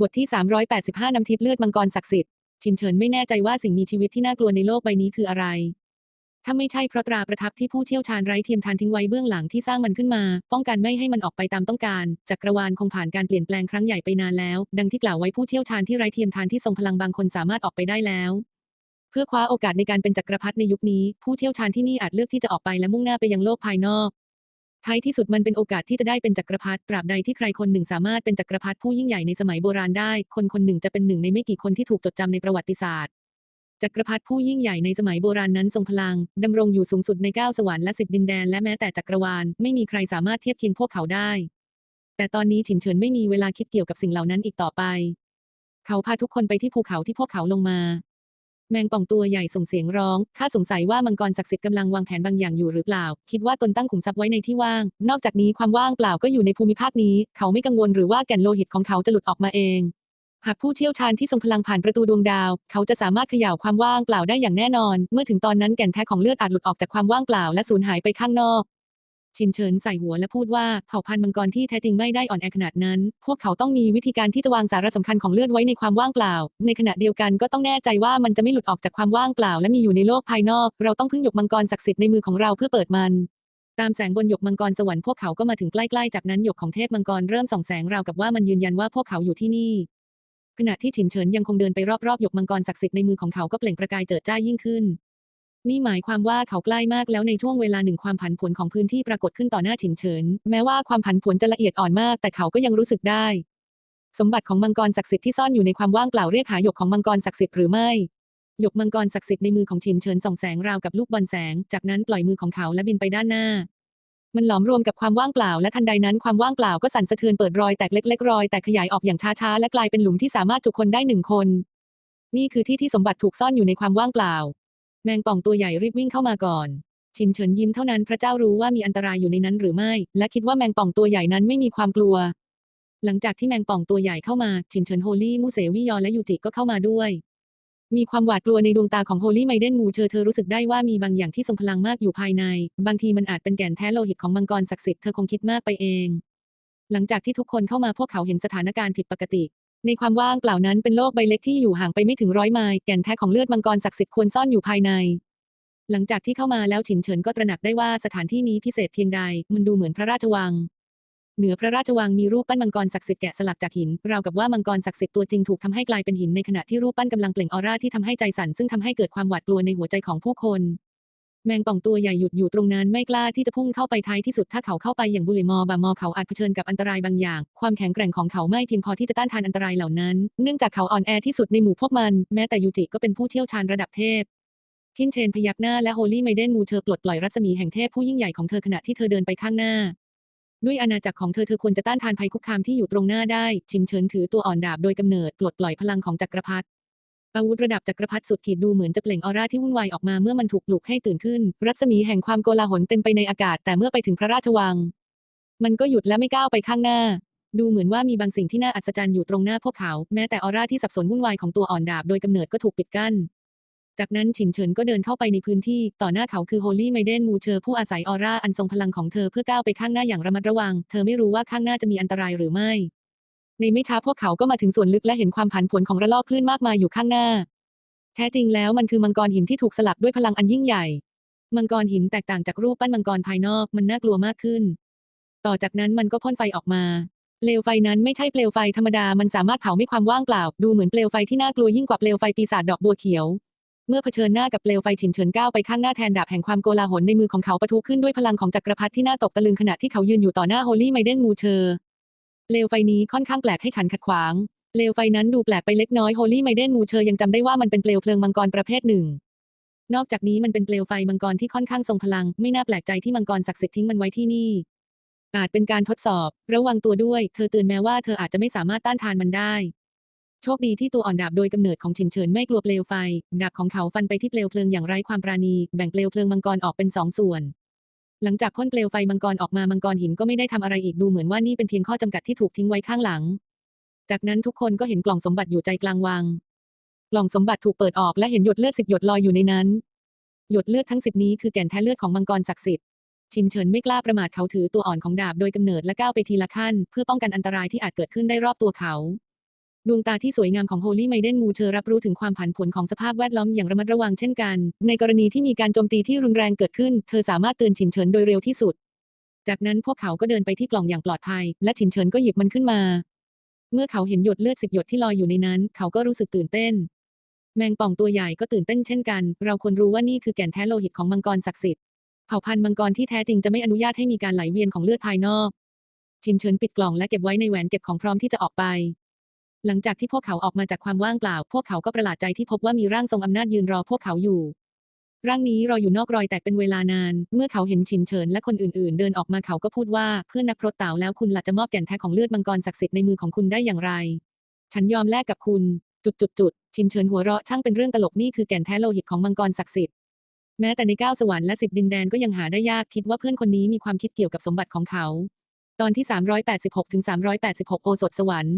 บทที่ 385 น้ำทิพย์เลือดมังกรศักดิ์สิทธิ์ชินเฉินไม่แน่ใจว่าสิ่งมีชีวิตที่น่ากลัวในโลกใบนี้คืออะไร ถ้าไม่ใช่เพราะตราประทับที่ผู้เชี่ยวชาญไร้เทียมทานทิ้งไว้เบื้องหลังที่สร้างมันขึ้นมา ป้องกันไม่ให้มันออกไปตามต้องการ จักรวาลคงผ่านการเปลี่ยนแปลงครั้งใหญ่ไปนานแล้ว ดังที่กล่าวไว้ผู้เชี่ยวชาญที่ไร้เทียมทานที่ทรงพลังบางคนสามารถออกไปได้แล้วเพื่อคว้าโอกาสในการเป็นจักรพรรดิในยุคนี้ ผู้เชี่ยวชาญที่นี่อาจเลือกที่จะออกไปและมุ่งหน้าไปยังโลกภายนอก ท้ายที่สุดมันเป็นโอกาสที่จะได้เป็นจักรพรรดิตราบใดที่ใครคนหนึ่งสามารถเป็นจักรพรรดิผู้ยิ่งใหญ่ในสมัยโบราณได้ คนคนหนึ่งจะเป็นหนึ่งในไม่กี่คนที่ถูกจดจำในประวัติศาสตร์ จักรพรรดิผู้ยิ่งใหญ่ในสมัยโบราณนั้นทรงพลังดำรงอยู่สูงสุดในเก้าสวรรค์และสิบดินแดนและแม้แต่จักรวาลไม่มีใครสามารถเทียบเคียงพวกเขาได้ แต่ตอนนี้ฉินเฉินไม่มีเวลาคิดเกี่ยวกับสิ่งเหล่านั้นอีกต่อไป เขาพาทุกคนไปที่ภูเขาที่พวกเขาลงมา แมงป่องตัวใหญ่ส่งเสียงร้อง ข้าสงสัยว่ามังกรศักดิ์สิทธิ์กำลังวางแผนบางอย่างอยู่หรือเปล่า คิดว่าตนตั้งขุมทรัพย์ไว้ในที่ว่าง นอกจากนี้ความว่างเปล่าก็อยู่ในภูมิภาคนี้ เขาไม่กังวลหรือว่าแก่นโลหิตของเขาจะหลุดออกมาเอง หากผู้เชี่ยวชาญที่ทรงพลังผ่านประตูดวงดาว เขาจะสามารถเขย่าความว่างเปล่าได้อย่างแน่นอน เมื่อถึงตอนนั้นแก่นแท้ของเลือดอาจหลุดออกจากความว่างเปล่าและสูญหายไปข้างนอก ชินเฉินใส่หัวและพูดว่าเผ่าพันธุ์มังกรที่แท้จริงไม่ได้อ่อนแอขนาดนั้น พวกเขาต้องมีวิธีการที่จะวางสาระสำคัญของเลือดไว้ในความว่างเปล่า ในขณะเดียวกันก็ต้องแน่ใจว่ามันจะไม่หลุดออกจากความว่างเปล่า และมีอยู่ในโลกภายนอก เราต้องพึ่งหยกมังกรศักดิ์สิทธิ์ในมือของเราเพื่อเปิดมันตามแสงบนหยกมังกรสวรรค์พวกเขาก็มาถึงใกล้ๆ จากนั้นหยกของเทพมังกรเริ่มส่องแสงราวกับว่ามันยืนยันว่าพวกเขาอยู่ที่นี่ ขณะที่ฉินเฉินยังคงเดินไปรอบๆหยกมังกรศักดิ์สิทธิ์ในมือของเขาก็เปล่งประกายเจิดจ้ายิ่งขึ้น นี่หมายความว่าเขาใกล้มากแล้วในช่วงเวลาหนึ่งความผันผวนของพื้นที่ปรากฏขึ้นต่อหน้าฉินเฉิน แม้ว่าความผันผวนจะละเอียดอ่อนมาก แต่เขาก็ยังรู้สึกได้ สมบัติของมังกรศักดิ์สิทธิ์ที่ซ่อนอยู่ในความว่างเปล่าเรียกหาหยกของมังกรศักดิ์สิทธิ์หรือไม่หยกมังกรศักดิ์สิทธิ์ในมือของฉินเฉินส่องแสงราวกับลูกบอลแสง จากนั้นปล่อยมือของเขาและบินไปด้านหน้า มันหลอมรวมกับความว่างเปล่าและทันใดนั้นความว่างเปล่าก็สั่นสะเทือนเปิดรอยแตกเล็กๆรอยแตกขยายออกอย่างช้าๆและกลายเป็นหลุมที่สามารถจุคนได้หนึ่งคน นี่คือที่ที่สมบัติถูกซ่อนอยู่ในความว่างเปล่า แมงป่องตัวใหญ่รีบวิ่งเข้ามาก่อน ชินเฉินยิ้มเท่านั้นพระเจ้ารู้ว่ามีอันตรายอยู่ในนั้นหรือไม่ และคิดว่าแมงป่องตัวใหญ่นั้นไม่มีความกลัว หลังจากที่แมงป่องตัวใหญ่เข้ามา ชินเฉินโฮลี่มูเสวิยอและยูจิก็เข้ามาด้วย มีความหวาดกลัวในดวงตาของโฮลี่ไมเดนมูเธอเธอรู้สึกได้ว่ามีบางอย่างที่ทรงพลังมากอยู่ภายใน บางทีมันอาจเป็นแก่นแท้โลหิตของมังกรศักดิ์สิทธิ์เธอคงคิดมากไปเอง หลังจากที่ทุกคนเข้ามาพวกเขาเห็นสถานการณ์ผิดปกติ ในความว่างเปล่านั้นเป็นโลกใบเล็กที่อยู่ห่างไปไม่ถึงร้อยไมล์แก่นแท้ของเลือดมังกรศักดิ์สิทธิ์ควรซ่อนอยู่ภายใน หลังจากที่เข้ามาแล้วฉินเฉินก็ตระหนักได้ว่าสถานที่นี้พิเศษเพียงใด มันดูเหมือนพระราชวัง เหนือพระราชวังมีรูปปั้นมังกรศักดิ์สิทธิ์แกะสลักจากหินราวกับว่ามังกรศักดิ์สิทธิ์ตัวจริงถูกทำให้กลายเป็นหินในขณะที่รูปปั้นกำลังเปล่งออร่าที่ทำให้ใจสั่นซึ่งทำให้เกิดความหวาดกลัวในหัวใจของผู้คน แมงป่องตัวใหญ่หยุดอยู่ตรงนั้นไม่กล้าที่จะพุ่งเข้าไปท้ายที่สุดถ้าเขาเข้าไปอย่างบุหรี่มอบามอเขาอาจเผชิญกับอันตรายบางอย่าง ความแข็งแกร่งของเขาไม่เพียงพอที่จะต้านทานอันตรายเหล่านั้น เนื่องจากเขาอ่อนแอที่สุดในหมู่พวกมัน แม้แต่ยูจิก็เป็นผู้เชี่ยวชาญระดับเทพคินเชนพยักหน้าและโฮลี่ไมเดนมูเธอปลดปล่อยรัศมีแห่งเทพผู้ยิ่งใหญ่ของเธอขณะที่เธอเดินไปข้างหน้า ด้วยอาณาจักรของเธอเธอควรจะต้านทานภัยคุกคามที่อยู่ตรงหน้าได้ ชินเฉินถือตัวอ่อนดาบโดยกำเนิดปลดปล่อยพลังของจักรพรรดิ อาวุธระดับจักรพรรดิสุดขีดดูเหมือนจะเปล่งออร่าที่วุ่นวายออกมาเมื่อมันถูกปลุกให้ตื่นขึ้น รัศมีแห่งความโกลาหลเต็มไปในอากาศแต่เมื่อไปถึงพระราชวัง มันก็หยุดและไม่ก้าวไปข้างหน้า ดูเหมือนว่ามีบางสิ่งที่น่าอัศจรรย์อยู่ตรงหน้าพวกเขา แม้แต่ออร่าที่สับสนวุ่นวายของตัวอ่อนดาบโดยกำเนิดก็ถูกปิดกั้น จากนั้นฉินเฉินก็เดินเข้าไปในพื้นที่ ต่อหน้าเขาคือโฮลี่ไมเดนมูเชอร์ผู้อาศัยออร่าอันทรงพลังของเธอเพื่อก้าวไปข้างหน้าอย่างระมัดระวัง เธอไม่รู้ว่าข้างหน้าจะมีอันตรายหรือไม่ ในไม่ช้าพวกเขาก็มาถึงส่วนลึกและเห็นความผันผวนของระลอกคลื่นมากมายอยู่ข้างหน้า แท้จริงแล้วมันคือมังกรหินที่ถูกสลักด้วยพลังอันยิ่งใหญ่ มังกรหินแตกต่างจากรูปปั้นมังกรภายนอกมันน่ากลัวมากขึ้น ต่อจากนั้นมันก็พ่นไฟออกมา เปลวไฟนั้นไม่ใช่เปลวไฟธรรมดา มันสามารถเผาไม่ความว่างเปล่า ดูเหมือนเปลวไฟที่น่ากลัวยิ่งกว่าเปลวไฟปีศาจดอกบัวเขียว เมื่อเผชิญหน้ากับเปลวไฟฉินเฉินก้าวไปข้างหน้าแทนดาบแห่งความโกลาหลในมือของเขาปะทุขึ้นด้วยพลังของจักรพรรดิที่น่าตกตะลึงขณะที่เขายืนอยู่ต่อหน้าโฮลี่ไมเดนมูเชอร์ เปลวไฟนี้ค่อนข้างแปลกให้ฉันขัดขวางเปลวไฟนั้นดูแปลกไปเล็กน้อยโฮลี่ไมเดนมูเชอร์ยังจำได้ว่ามันเป็นเปลวเพลิงมังกรประเภทหนึ่ง นอกจากนี้มันเป็นเปลวไฟมังกรที่ค่อนข้างทรงพลัง ไม่น่าแปลกใจที่มังกรศักดิ์สิทธิ์ทิ้งมันไว้ที่นี่ อาจเป็นการทดสอบ ระวังตัวด้วย เธอเตือนแม้ว่าเธออาจจะไม่สามารถต้านทานมันได้ โชคดีที่ตัวอ่อนดาบโดยกำเนิดของฉินเฉินไม่กลัวเปลวไฟ ดาบของเขาฟันไปที่เปลวเพลิงอย่างไร้ความปราณี แบ่งเปลวเพลิงมังกรออกเป็นสองส่วน หลังจากพ่นเปลวไฟมังกรออกมามังกรหินก็ไม่ได้ทำอะไรอีกดูเหมือนว่านี่เป็นเพียงข้อจำกัดที่ถูกทิ้งไว้ข้างหลัง จากนั้นทุกคนก็เห็นกล่องสมบัติอยู่ใจกลางวัง กล่องสมบัติถูกเปิดออกและเห็นหยดเลือดสิบหยดลอยอยู่ในนั้น หยดเลือดทั้งสิบนี้คือแก่นแท้เลือดของมังกรศักดิ์สิทธิ์ชินเฉินไม่กล้าประมาทเขาถือตัวอ่อนของดาบโดยกำเนิดและก้าวไปทีละขั้น เพื่อป้องกันอันตรายที่อาจเกิดขึ้นได้รอบตัวเขา ดวงตาที่สวยงามของโฮลี่ไมเดนมูเธอรับรู้ถึงความผันผวนของสภาพแวดล้อมอย่างระมัดระวังเช่นกัน ในกรณีที่มีการโจมตีที่รุนแรงเกิดขึ้น เธอสามารถเตือนฉินเฉินโดยเร็วที่สุด จากนั้นพวกเขาก็เดินไปที่กล่องอย่างปลอดภัย และฉินเฉินก็หยิบมันขึ้นมา เมื่อเขาเห็นหยดเลือดสิบหยดที่ลอยอยู่ในนั้น เขาก็รู้สึกตื่นเต้น แมงป่องตัวใหญ่ก็ตื่นเต้นเช่นกัน เราควรรู้ว่านี่คือแก่นแท้โลหิตของมังกรศักดิ์สิทธิ์เผ่าพันธุ์มังกรที่แท้จริงจะไม่อนุญาตให้มีการไหลเวียนของเลือดภายนอกชินเฉินปิดกล่องและเก็บไว้ในแหวนเก็บของพร้อมที่จะออกไป หลังจากที่พวกเขาออกมาจากความว่างเปล่า พวกเขาก็ประหลาดใจที่พบว่ามีร่างทรงอำนาจยืนรอพวกเขาอยู่ ร่างนี้รออยู่นอกรอยแตกเป็นเวลานาน เมื่อเขาเห็นชินเฉินและคนอื่นๆ เดินออกมาเขาก็พูดว่าเพื่อนนักพรตเต่าแล้วคุณหล่ะจะมอบแก่นแท้ของเลือดมังกรศักดิ์สิทธิ์ในมือของคุณได้อย่างไร ฉันยอมแลกกับคุณ จุดจุดจุดชินเฉินหัวเราะช่างเป็นเรื่องตลกนี่คือแก่นแท้โลหิตของมังกรศักดิ์สิทธิ์แม้แต่ในก้าวสวรรค์และสิบดินแดนก็ยังหาได้ยากคิดว่าเพื่อนคนนี้มีความคิดเกี่ยวกับสมบัติของเขา ตอนที่ 386ถึง386 โอสถสวรรค์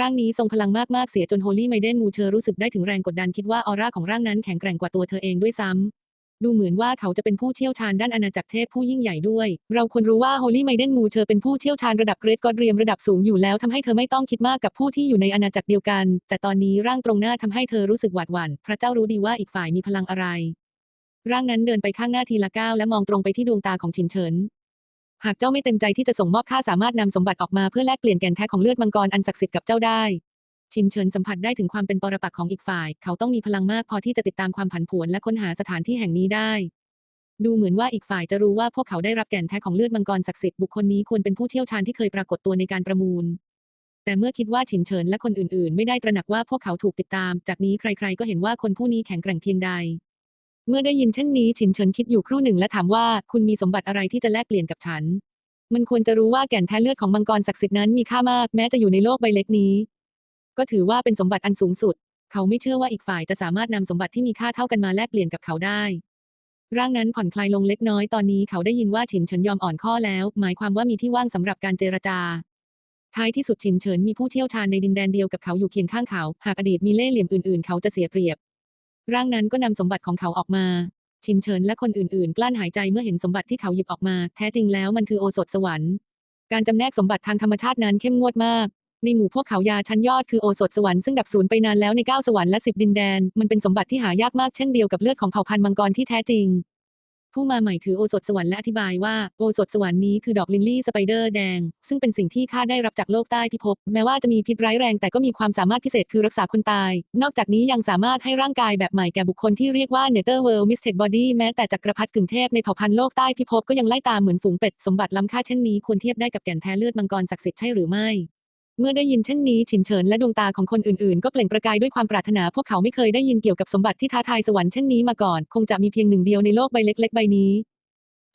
ร่างนี้ทรงพลังมากๆเสียจนโฮลี่ไมเดนมูเธอรู้สึกได้ถึงแรงกดดันคิดว่าออร่าของร่างนั้นแข็งแกร่งกว่าตัวเธอเองด้วยซ้ำดูเหมือนว่าเขาจะเป็นผู้เชี่ยวชาญด้านอาณาจักรเทพผู้ยิ่งใหญ่ด้วย เราควรรู้ว่าโฮลี่ไมเดนมูเธอเป็นผู้เชี่ยวชาญระดับเกรดกอดเรียมระดับสูงอยู่แล้วทำให้เธอไม่ต้องคิดมากกับผู้ที่อยู่ในอาณาจักรเดียวกัน แต่ตอนนี้ร่างตรงหน้าทำให้เธอรู้สึกหวาดหวั่นพระเจ้ารู้ดีว่าอีกฝ่ายมีพลังอะไร ร่างนั้นเดินไปข้างหน้าทีละก้าวและมองตรงไปที่ดวงตาของฉินเฉิน หากเจ้าไม่เต็มใจที่จะส่งมอบข้าสามารถนำสมบัติออกมาเพื่อแลกเปลี่ยนแก่นแท้ของเลือดมังกรอันศักดิ์สิทธิ์กับเจ้าได้ชินเฉินสัมผัสได้ถึงความเป็นปรปักษ์ของอีกฝ่าย เขาต้องมีพลังมากพอที่จะติดตามความผันผวนและค้นหาสถานที่แห่งนี้ได้ ดูเหมือนว่าอีกฝ่ายจะรู้ว่าพวกเขาได้รับแก่นแท้ของเลือดมังกรศักดิ์สิทธิ์บุคคลนี้ควรเป็นผู้เชี่ยวชาญที่เคยปรากฏตัวในการประมูล แต่เมื่อคิดว่าฉินเฉินและคนอื่นๆ ไม่ได้ตระหนักว่าพวกเขาถูกติดตาม จากนี้ใครๆก็เห็นว่าคนผู้นี้แข็งแกร่งเพียงใด เมื่อได้ยินเช่นนี้ฉินเฉินคิดอยู่ครู่หนึ่งและถามว่าคุณมีสมบัติอะไรที่จะแลกเปลี่ยนกับฉัน มันควรจะรู้ว่าแก่นแท้เลือดของมังกรศักดิ์สิทธิ์นั้นมีค่ามากแม้จะอยู่ในโลกใบเล็กนี้ ก็ถือว่าเป็นสมบัติอันสูงสุด เขาไม่เชื่อว่าอีกฝ่ายจะสามารถนำสมบัติที่มีค่าเท่ากันมาแลกเปลี่ยนกับเขาได้ ร่างนั้นผ่อนคลายลงเล็กน้อยตอนนี้เขาได้ยินว่าฉินเฉินยอมอ่อนข้อแล้ว หมายความว่ามีที่ว่างสำหรับการเจรจาท้ายที่สุดฉินเฉินมีผู้เชี่ยวชาญในดินแดนเดียวกับเขาอยู่เคียงข้างเขา หากอดีตมีเล่ห์เหลี่ยมอื่นๆ เขาจะเสียเปรียบ ร่างนั้นก็นำสมบัติของเขาออกมาชินเฉินและคนอื่นๆ กลั้นหายใจเมื่อเห็นสมบัติที่เขาหยิบออกมา แท้จริงแล้วมันคือโอสถสวรรค์ การจำแนกสมบัติทางธรรมชาตินั้นเข้มงวดมาก ในหมู่พวกเขายาชั้นยอดคือโอสถสวรรค์ซึ่งดับสูญไปนานแล้วในเก้าสวรรค์และสิบดินแดน มันเป็นสมบัติที่หายากมากเช่นเดียวกับเลือดของเผ่าพันธุ์มังกรที่แท้จริง ผู้มาใหม่ถือโอสถสวรรค์และอธิบายว่าโอสถสวรรค์นี้คือดอกลิลลี่สไปเดอร์แดง ซึ่งเป็นสิ่งที่ข้าได้รับจากโลกใต้พิภพแม้ว่าจะมีพิษร้ายแรงแต่ก็มีความสามารถพิเศษคือรักษาคนตาย นอกจากนี้ยังสามารถให้ร่างกายแบบใหม่แก่บุคคลที่เรียกว่า Nether World Mystic Body แม้แต่จักรพรรดิกึ่งเทพในเผ่าพันธุ์โลกใต้พิภพก็ยังไล่ตามเหมือนฝูงเป็ดสมบัติล้ำค่าเช่นนี้ควรเทียบได้กับแก่นแท้เลือดมังกรศักดิ์สิทธิ์ใช่หรือไม่ เมื่อได้ยินเช่นนี้ฉินเฉินและดวงตาของคนอื่นๆ ก็เปล่งประกายด้วยความปรารถนาพวกเขาไม่เคยได้ยินเกี่ยวกับสมบัติที่ท้าทายสวรรค์เช่นนี้มาก่อน คงจะมีเพียงหนึ่งเดียวในโลกใบเล็ก ๆ ใบนี้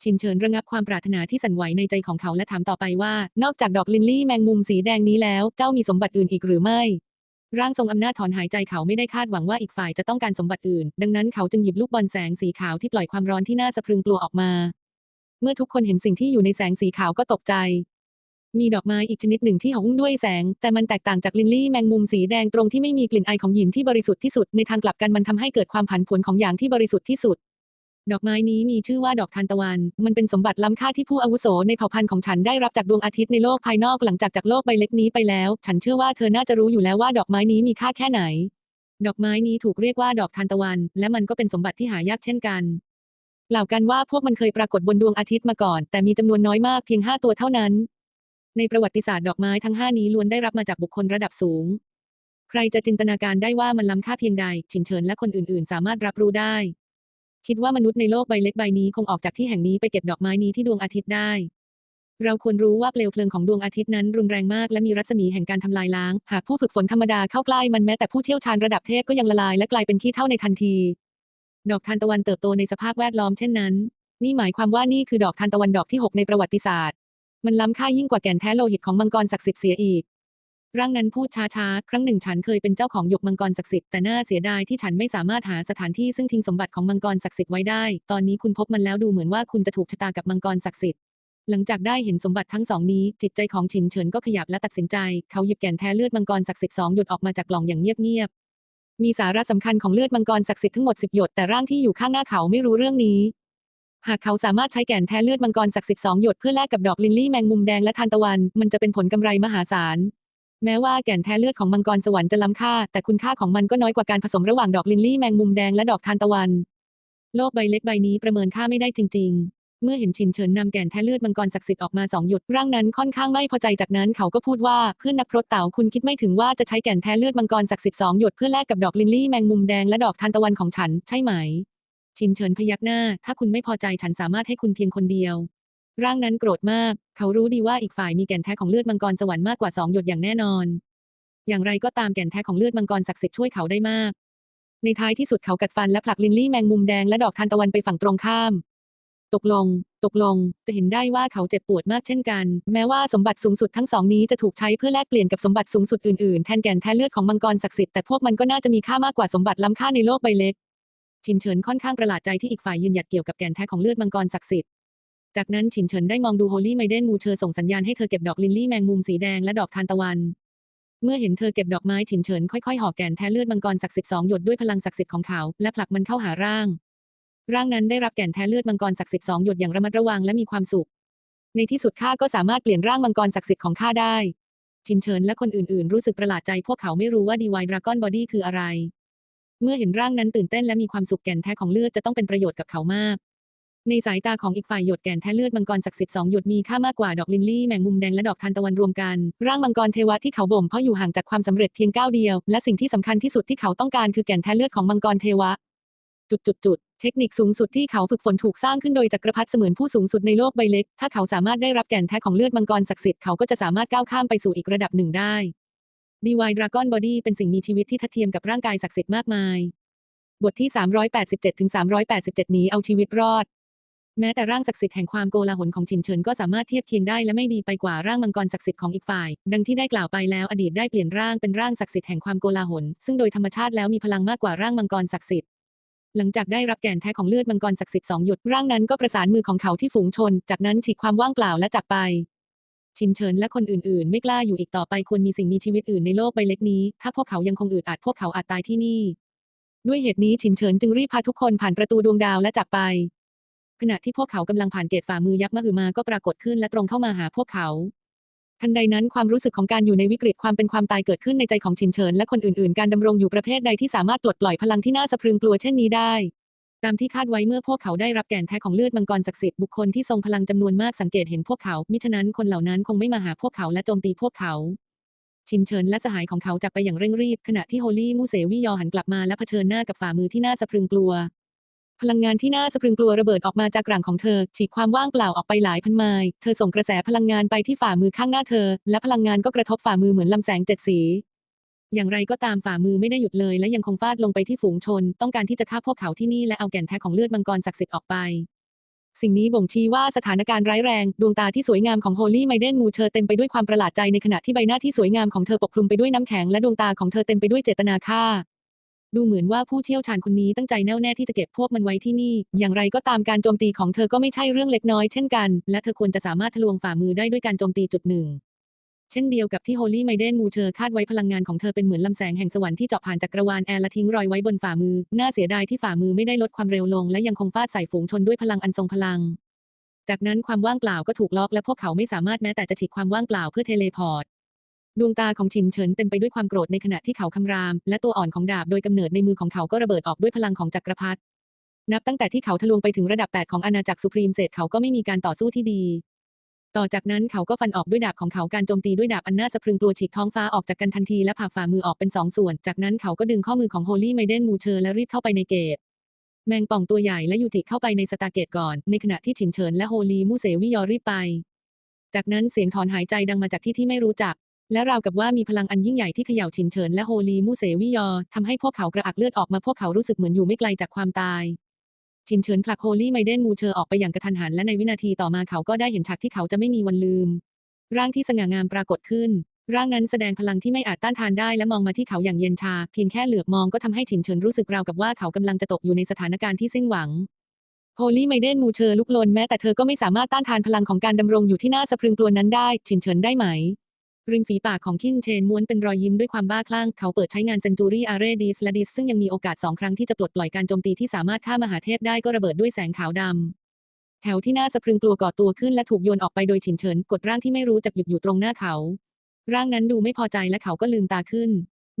ชินเฉินระงับความปรารถนาที่สั่นไหวในใจของเขาและถามต่อไปว่า นอกจากดอกลิลลี่แมงมุมสีแดงนี้แล้ว เจ้ามีสมบัติอื่นอีกหรือไม่ ร่างทรงอำนาจถอนหายใจเขาไม่ได้คาดหวังว่าอีกฝ่ายจะต้องการสมบัติอื่น ดังนั้นเขาจึงหยิบลูกบอลแสงสีขาวที่ปล่อยความร้อนที่น่าสะพรึงกลัวออกมา เมื่อทุกคนเห็นสิ่งที่อยู่ในแสงสีขาวก็ตกใจ มีดอกไม้อีกชนิดหนึ่งที่หุ้มด้วยแสง แต่มันแตกต่างจากลิลลี่แมงมุมสีแดงตรงที่ไม่มีกลิ่นไอของหยินที่บริสุทธิ์ที่สุดในทางกลับกันมันทำให้เกิดความผันผวนของอย่างที่บริสุทธิ์ที่สุด ดอกไม้นี้มีชื่อว่าดอกทานตะวัน มันเป็นสมบัติล้ำค่าที่ผู้อาวุโสในเผ่าพันธุ์ของฉันได้รับจากดวงอาทิตย์ในโลกภายนอกหลังจากจากโลกใบเล็กนี้ไปแล้ว ฉันเชื่อว่าเธอน่าจะรู้อยู่แล้วว่าดอกไม้นี้มีค่าแค่ไหน ดอกไม้นี้ถูกเรียกว่าดอกทานตะวัน และมันก็เป็นสมบัติที่หายากเช่นกันกล่าวกันว่าพวกมันเคยปรากฏบนดวงอาทิตย์มาก่อน แต่มีจำนวนน้อยมากเพียงห้าตัวเท่านั้น ในประวัติศาสตร์ดอกไม้ทั้งห้านี้ล้วนได้รับมาจากบุคคลระดับสูง ใครจะจินตนาการได้ว่ามันล้ำค่าเพียงใด ฉินเฉินและคนอื่นๆ สามารถรับรู้ได้ คิดว่ามนุษย์ในโลกใบเล็กใบนี้คงออกจากที่แห่งนี้ไปเก็บดอกไม้นี้ที่ดวงอาทิตย์ได้ เราควรรู้ว่าเปลวเพลิงของดวงอาทิตย์นั้นรุนแรงมากและมีรัศมีแห่งการทำลายล้าง หากผู้ฝึกฝนธรรมดาเข้าใกล้มันแม้แต่ผู้เชี่ยวชาญระดับเทพก็ยังละลายและกลายเป็นขี้เถ้าในทันที ดอกทานตะวันเติบโตในสภาพแวดล้อมเช่นนั้น นี่หมายความว่านี่คือดอกทานตะวันดอกที่หกในประวัติศาสตร์ มันล้ำค่ายิ่งกว่าแก่นแท้โลหิตของมังกรศักดิ์สิทธิ์เสียอีก ร่างนั้นพูดช้าๆ ครั้งหนึ่งฉันเคยเป็นเจ้าของหยกมังกรศักดิ์สิทธิ์แต่น่าเสียดายที่ฉันไม่สามารถหาสถานที่ซึ่งทิ้งสมบัติของมังกรศักดิ์สิทธิ์ไว้ได้ ตอนนี้คุณพบมันแล้วดูเหมือนว่าคุณจะถูกชะตากับมังกรศักดิ์สิทธิ์หลังจากได้เห็นสมบัติทั้งสองนี้ จิตใจของฉินเฉินก็ขยับและตัดสินใจ เขาหยิบแก่นแท้เลือดมังกรศักดิ์สิทธิ์สองหยดออกมาจากกล่องอย่างเงียบๆมีสาระสำคัญของเลือดมังกรศักดิ์สิทธิ์ทั้งหมดสิบหยดแต่ร่างที่อยู่ข้างหน้าเขาไม่รู้เรื่องนี้ หากเขาสามารถใช้แก่นแท้เลือดมังกรศักดิ์สิทธิ์สองหยดเพื่อแลกกับดอกลิลลี่แมงมุมแดงและทานตะวัน มันจะเป็นผลกำไรมหาศาล แม้ว่าแก่นแท้เลือดของมังกรสวรรค์จะล้ำค่า แต่คุณค่าของมันก็น้อยกว่าการผสมระหว่างดอกลินลี่แมงมุมแดงและดอกทานตะวัน โลกใบเล็กใบนี้ประเมินค่าไม่ได้จริง ๆ เมื่อเห็นชินเฉินนำแก่นแท้เลือดมังกรศักดิ์สิทธิ์ออกมาสองหยดร่างนั้นค่อนข้างไม่พอใจจากนั้นเขาก็พูดว่าเพื่อนนักพรตเต่าคุณคิดไม่ถึงว่าจะใช้แก่นแท้เลือดมังกรศักดิ์สิทธิ์สองหยดเพื่อแลกกับดอกลินลี่แมงมุมแดงและดอกทานตะวันของฉัน ใช่ไหม ชินเฉินพยักหน้า ถ้าคุณไม่พอใจฉันสามารถให้คุณเพียงคนเดียว ร่างนั้นโกรธมาก เขารู้ดีว่าอีกฝ่ายมีแก่นแท้ของเลือดมังกรสวรรค์มากกว่าสองหยดอย่างแน่นอน อย่างไรก็ตามแก่นแท้ของเลือดมังกรศักดิ์สิทธิ์ช่วยเขาได้มาก ในท้ายที่สุดเขากัดฟันและผลักลินลี่แมงมุมแดงและดอกทานตะวันไปฝั่งตรงข้าม ตกลง ตกลง จะเห็นได้ว่าเขาเจ็บปวดมากเช่นกัน แม้ว่าสมบัติสูงสุดทั้งสองนี้จะถูกใช้เพื่อแลกเปลี่ยนกับสมบัติสูงสุดอื่นๆแทนแก่นแท้เลือดของมังกรศักดิ์สิทธิ์แต่พวกมันก็น่าจะมีค่ามากกว่าสมบัติล้ำค่าในโลกใบเล็ก ชินเฉินค่อนข้างประหลาดใจที่อีกฝ่ายยืนหยัดเกี่ยวกับแก่นแท้ของเลือดมังกรศักดิ์สิทธิ์ จากนั้นฉินเฉินได้มองดูโฮลี่ไมเดนมูเชอส่งสัญญาณให้เธอเก็บดอกลินลี่แมงมุมสีแดงและดอกทานตะวัน เมื่อเห็นเธอเก็บดอกไม้ฉินเฉินค่อยๆห่อแก่นแท้เลือดมังกรศักดิ์สิทธิ์สองหยดด้วยพลังศักดิ์สิทธิ์ของเขาและผลักมันเข้าหาร่าง ร่างนั้นได้รับแก่นแท้เลือดมังกรศักดิ์สิทธิ์สองหยดอย่างระมัดระวังและมีความสุข ในที่สุดข้าก็สามารถเปลี่ยนร่างมังกรศักดิ์สิทธิ์ของข้าได้ชินเฉินและคนอื่นๆ รู้สึกประหลาดใจพวกเขาไม่รู้ว่าดีวายดราก้อนบอดี้คืออะไร เมื่อเห็นร่างนั้นตื่นเต้นและมีความสุขแก่นแท้ของเลือดจะต้องเป็นประโยชน์กับเขามากในสายตาของอีกฝ่ายหยดแก่นแท้เลือดมังกรศักดิ์สิทธิ์สองหยดมีค่ามากกว่าดอกลินลี่แมงมุมแดงและดอกทานตะวันรวมกัน ร่างมังกรเทวะที่เขาบ่มเพราะอยู่ห่างจากความสำเร็จเพียงก้าวเดียว และสิ่งที่สำคัญที่สุดที่เขาต้องการคือแก่นแท้เลือดของมังกรเทวะ จุดจุดจุดเทคนิคสูงสุดที่เขาฝึกฝนถูกสร้างขึ้นโดยจักรพรรดิเสมือนผู้สูงสุดในโลกใบเล็ก ถ้าเขาสามารถได้รับแก่นแท้ของเลือดมังกรศักดิ์สิทธิ์เขาก็จะสามารถก้าวข้ามไปสู่อีกระดับหนึ่งได้ DY Dragon Body เป็นสิ่งมีชีวิตที่ทัดเทียมกับร่างกายศักดิ์สิทธิ์มากมาย บทที่ 387ถึง387 นี้เอาชีวิตรอด แม้แต่ร่างศักดิ์สิทธิ์แห่งความโกลาหลของฉินเฉินก็สามารถเทียบเคียงได้และไม่ดีไปกว่าร่างมังกรศักดิ์สิทธิ์ของอีกฝ่าย ดังที่ได้กล่าวไปแล้วอดีตได้เปลี่ยนร่างเป็นร่างศักดิ์สิทธิ์แห่งความโกลาหลซึ่งโดยธรรมชาติแล้วมีพลังมากกว่าร่างมังกรศักดิ์สิทธิ์หลังจากได้รับแก่นแท้ของเลือดมังกรศักดิ์สิทธิ์สองหยดร่างนั้นก็ประสานมือของเขาที่ฝูงชน จากนั้นฉีกความว่างเปล่าและจากไป ชินเฉินและคนอื่นๆ ไม่กล้าอยู่อีกต่อไปควรมีสิ่งมีชีวิตอื่นในโลกใบเล็กนี้ ถ้าพวกเขายังคงอึดอัดพวกเขาอาจตายที่นี่ ด้วยเหตุนี้ชินเฉินจึงรีบพาทุกคนผ่านประตูดวงดาวและจากไป ขณะที่พวกเขากำลังผ่านเกตฝ่ามือยักษ์มหึมาก็ปรากฏขึ้นและตรงเข้ามาหาพวกเขา ทันใดนั้นความรู้สึกของการอยู่ในวิกฤตความเป็นความตายเกิดขึ้นในใจของชินเฉินและคนอื่นๆ การดำรงอยู่ประเภทใดที่สามารถปลดปล่อยพลังที่น่าสะพรึงกลัวเช่นนี้ได้ ตามที่คาดไว้เมื่อพวกเขาได้รับแก่นแท้ของเลือดมังกรศักดิ์สิทธิ์บุคคลที่ทรงพลังจำนวนมากสังเกตเห็นพวกเขา มิฉะนั้นคนเหล่านั้นคงไม่มาหาพวกเขาและโจมตีพวกเขาชินเฉินและสหายของเขาจากไปอย่างเร่งรีบ ขณะที่โฮลี่มูเสวิยอหันกลับมาและเผชิญหน้ากับฝ่ามือที่น่าสะพรึงกลัว พลังงานที่น่าสะพรึงกลัวระเบิดออกมาจากกลางของเธอ ฉีกความว่างเปล่าออกไปหลายพันไมล์เธอส่งกระแสพลังงานไปที่ฝ่ามือข้างหน้าเธอ และพลังงานก็กระทบฝ่ามือเหมือนลำแสงเจ็ดสี อย่างไรก็ตามฝ่ามือไม่ได้หยุดเลย และยังคงฟาดลงไปที่ฝูงชน ต้องการที่จะฆ่าพวกเขาที่นี่และเอาแก่นแท้ของเลือดมังกรศักดิ์สิทธิ์ออกไป สิ่งนี้บ่งชี้ว่าสถานการณ์ร้ายแรง ดวงตาที่สวยงามของโฮลี่ไมเดนมูเชอเต็มไปด้วยความประหลาดใจในขณะที่ใบหน้าที่สวยงามของเธอปกคลุมไปด้วยน้ำแข็งและดวงตาของเธอเต็มไปด้วยเจตนาฆ่าดูเหมือนว่าผู้เชี่ยวชาญคนนี้ตั้งใจแน่วแน่ที่จะเก็บพวกมันไว้ที่นี่ อย่างไรก็ตามการโจมตีของเธอก็ไม่ใช่เรื่องเล็กน้อยเช่นกัน และเธอควรจะสามารถทะลวงฝ่ามือได้ด้วยการโจมตีจุดหนึ่ง เช่นเดียวกับที่โฮลี่ไมเดนมูเชอร์คาดไว้พลังงานของเธอเป็นเหมือนลำแสงแห่งสวรรค์ที่เจาะผ่านจักรวาลแอร์และทิ้งรอยไว้บนฝ่ามือ น่าเสียดายที่ฝ่ามือไม่ได้ลดความเร็วลง และยังคงฟาดใส่ฝูงชนด้วยพลังอันทรงพลัง จากนั้นความว่างเปล่าก็ถูกล็อกและพวกเขาไม่สามารถแม้แต่จะฉีกความว่างเปล่าเพื่อเทเลพอร์ตดวงตาของชินเฉินเต็มไปด้วยความโกรธในขณะที่เขาคำราม และตัวอ่อนของดาบโดยกำเนิดในมือของเขาก็ระเบิดออกด้วยพลังของจักรพรรดินับตั้งแต่ที่เขาทะลวงไปถึงระดับ 8 ของอาณาจักรสุพรีมเสร็จเขาก็ไม่มีการต่อสู้ที่ดี ต่อจากนั้นเขาก็ฟันออกด้วยดาบของเขาการโจมตีด้วยดาบอันน่าสะพรึงกลัวฉีกท้องฟ้าออกจากกันทันทีและผ่าฝ่ามือออกเป็นสองส่วน จากนั้นเขาก็ดึงข้อมือของโฮลี่ไมเดนมูเชอร์และรีบเข้าไปในเกต แมงป่องตัวใหญ่และยูจิเข้าไปในสตาเกตก่อน ในขณะที่ฉินเฉินและโฮลี่มูเสวิยอรีบไป จากนั้นเสียงถอนหายใจดังมาจากที่ที่ไม่รู้จัก และราวกับว่ามีพลังอันยิ่งใหญ่ที่เขย่าฉินเฉินและโฮลีมูเสวิยอทำให้พวกเขากระอักเลือดออกมาพวกเขารู้สึกเหมือนอยู่ไม่ไกลจากความตาย ชินเฉินผลักโฮลี่ไมเดนมูเชอร์ออกไปอย่างกระทันหันและในวินาทีต่อมาเขาก็ได้เห็นฉากที่เขาจะไม่มีวันลืม ร่างที่สง่างามปรากฏขึ้น ร่างนั้นแสดงพลังที่ไม่อาจต้านทานได้และมองมาที่เขาอย่างเย็นชา เพียงแค่เหลือบมองก็ทำให้ฉินเฉินรู้สึกราวกับว่าเขากำลังจะตกอยู่ในสถานการณ์ที่สิ้นหวังโฮลี่ไมเดนมูเชอร์ลุกลนแม้แต่เธอก็ไม่สามารถต้านทานพลังของการดำรงอยู่ที่หน่าสะพรึงกลัวนั้นได้ฉินเฉินได้ไหม ริมฝีปากของคินเชนม้วนเป็นรอยยิ้มด้วยความบ้าคลั่ง เขาเปิดใช้งานเซนจูรี่อาร์เรดิสและดิสซึ่งยังมีโอกาสสองครั้งที่จะปลดปล่อยการโจมตีที่สามารถฆ่ามหาเทพได้ก็ระเบิดด้วยแสงขาวดำแถวที่น่าสะพรึงกลัวก่อตัวขึ้นและถูกโยนออกไปโดยฉินเฉินกดร่างที่ไม่รู้จักหยุดอยู่ตรงหน้าเขา ร่างนั้นดูไม่พอใจและเขาก็ลืมตาขึ้น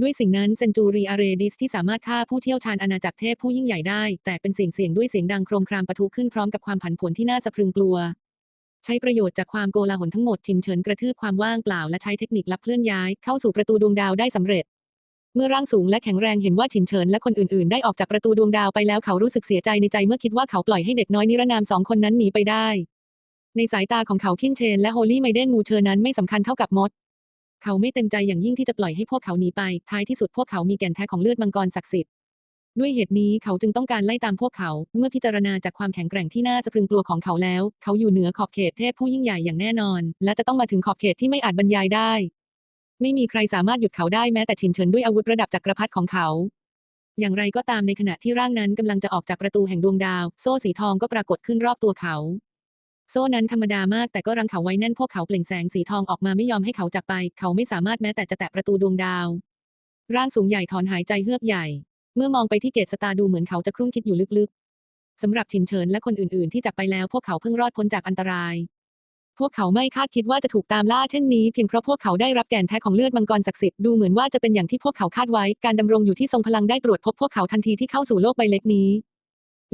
ด้วยสิ่งนั้นเซนจูรีอาเรดิสที่สามารถฆ่าผู้เชี่ยวชาญอาณาจักรเทพผู้ยิ่งใหญ่ได้ แต่เป็นเสียงเสียงด้วยเสียงดังโครมครามปะทุขึ้นพร้อมกับความผันผวนที่น่าสะพรึงกลัว ใช้ประโยชน์จากความโกลาหลทั้งหมดชินเฉินกระทืบความว่างเปล่าและใช้เทคนิคลับเคลื่อนย้ายเข้าสู่ประตูดวงดาวได้สำเร็จ เมื่อร่างสูงและแข็งแรงเห็นว่าฉินเฉินและคนอื่นๆ ได้ออกจากประตูดวงดาวไปแล้วเขารู้สึกเสียใจในใจเมื่อคิดว่าเขาปล่อยให้เด็กน้อยนิรนามสองคนนั้นหนีไปได้ ในสายตาของเขาคินเชนและโฮลี่ไมเดนมูเชอร์นั้นไม่สำคัญเท่ากับมด เขาไม่เต็มใจอย่างยิ่งที่จะปล่อยให้พวกเขาหนีไปท้ายที่สุดพวกเขามีแก่นแท้ของเลือดมังกรศักดิ์สิทธิ์ ด้วยเหตุนี้เขาจึงต้องการไล่ตามพวกเขา เมื่อพิจารณาจากความแข็งแกร่งที่น่าสะพรึงกลัวของเขาแล้ว เขาอยู่เหนือขอบเขตเทพผู้ยิ่งใหญ่อย่างแน่นอน และจะต้องมาถึงขอบเขตที่ไม่อาจบรรยายได้ ไม่มีใครสามารถหยุดเขาได้แม้แต่ชินเฉินด้วยอาวุธระดับจักรพรรดิของเขาอย่างไรก็ตามในขณะที่ร่างนั้นกำลังจะออกจากประตูแห่งดวงดาว โซ่สีทองก็ปรากฏขึ้นรอบตัวเขา โซ่นั้นธรรมดามากแต่ก็รังเขาไว้แน่นพวกเขาเปล่งแสงสีทองออกมาไม่ยอมให้เขาจากไป เขาไม่สามารถแม้แต่จะแตะประตูดวงดาว ร่างสูงใหญ่ถอนหายใจเฮือกใหญ่ เมื่อมองไปที่เกตสตาดูเหมือนเขาจะครุ่นคิดอยู่ลึกๆสำหรับชินเฉินและคนอื่นๆ ที่จากไปแล้วพวกเขาเพิ่งรอดพ้นจากอันตราย พวกเขาไม่คาดคิดว่าจะถูกตามล่าเช่นนี้เพียงเพราะพวกเขาได้รับแก่นแท้ของเลือดมังกรศักดิ์สิทธิ์ดูเหมือนว่าจะเป็นอย่างที่พวกเขาคาดไว้ การดำรงอยู่ที่ทรงพลังได้ตรวจพบพวกเขาทันทีที่เข้าสู่โลกใบเล็กนี้